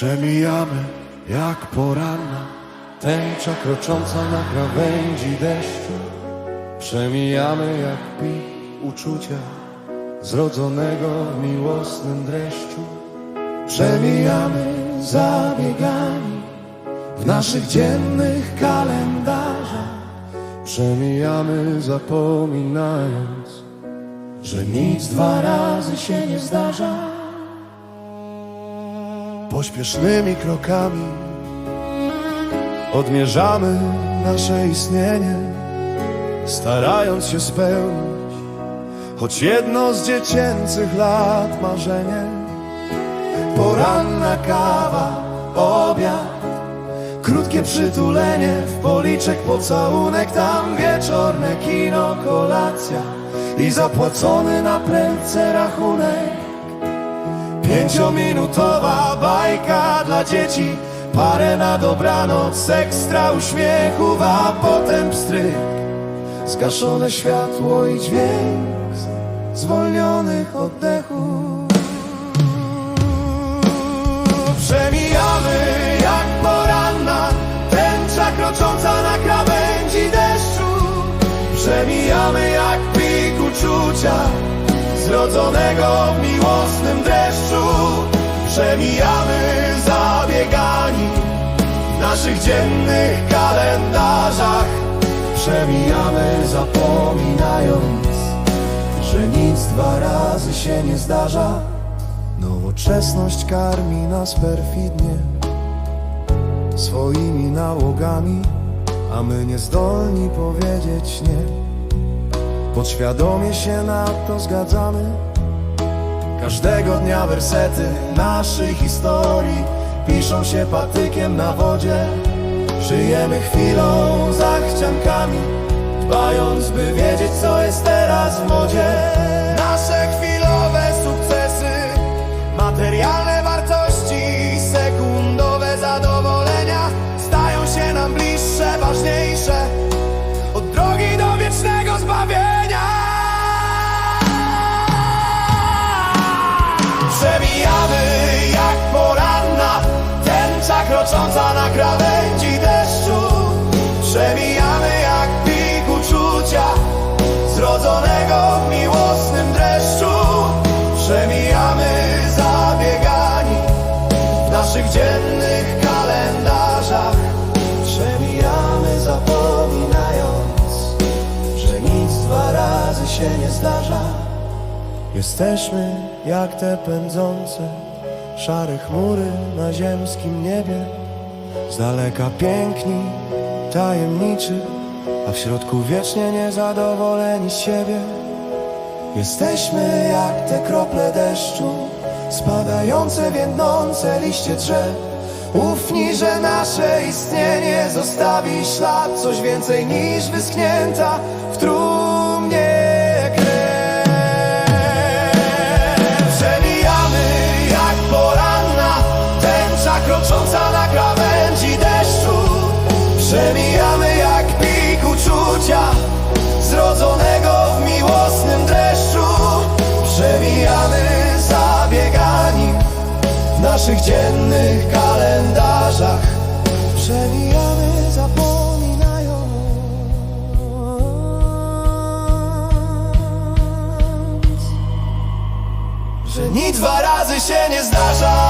Przemijamy jak poranna tęcza krocząca na krawędzi deszczu. Przemijamy jak pik uczucia zrodzonego w miłosnym dreszczu. Przemijamy zabiegami w naszych dziennych kalendarzach. Przemijamy zapominając, że nic dwa razy się nie zdarza. Pośpiesznymi krokami odmierzamy nasze istnienie, starając się spełnić choć jedno z dziecięcych lat marzenie. Poranna kawa, obiad, krótkie przytulenie, w policzek pocałunek, tam wieczorne kino, kolacja i zapłacony na prędce rachunek. Pięciominutowa bajka dla dzieci. Parę na dobranoc, ekstra uśmiechów A potem pstryk Zgaszone światło i dźwięk Zwolnionych oddechów. Przemijamy jak poranna Tęcza krocząca na krawędzi deszczu. Przemijamy jak pik uczucia Zrodzonego w miłosnym dreszczu Przemijamy zabiegani W naszych dziennych kalendarzach. Przemijamy zapominając Że nic dwa razy się nie zdarza. Nowoczesność karmi nas perfidnie Swoimi nałogami A my niezdolni powiedzieć nie. Podświadomie się na to zgadzamy Każdego dnia wersety naszej historii Piszą się patykiem na wodzie. Żyjemy chwilą, zachciankami Dbając, by wiedzieć, co jest się nie zdarza Jesteśmy jak te pędzące szare chmury na ziemskim niebie. Z daleka piękni, tajemniczy, a w środku wiecznie niezadowoleni z siebie. Jesteśmy jak te krople deszczu, spadające, więdnące liście drzew. Ufni, że nasze istnienie zostawi ślad, coś więcej niż wyschnięta w trumnie naszych dziennych kalendarzach. Przemijamy zapominając że nic dwa razy się nie zdarza.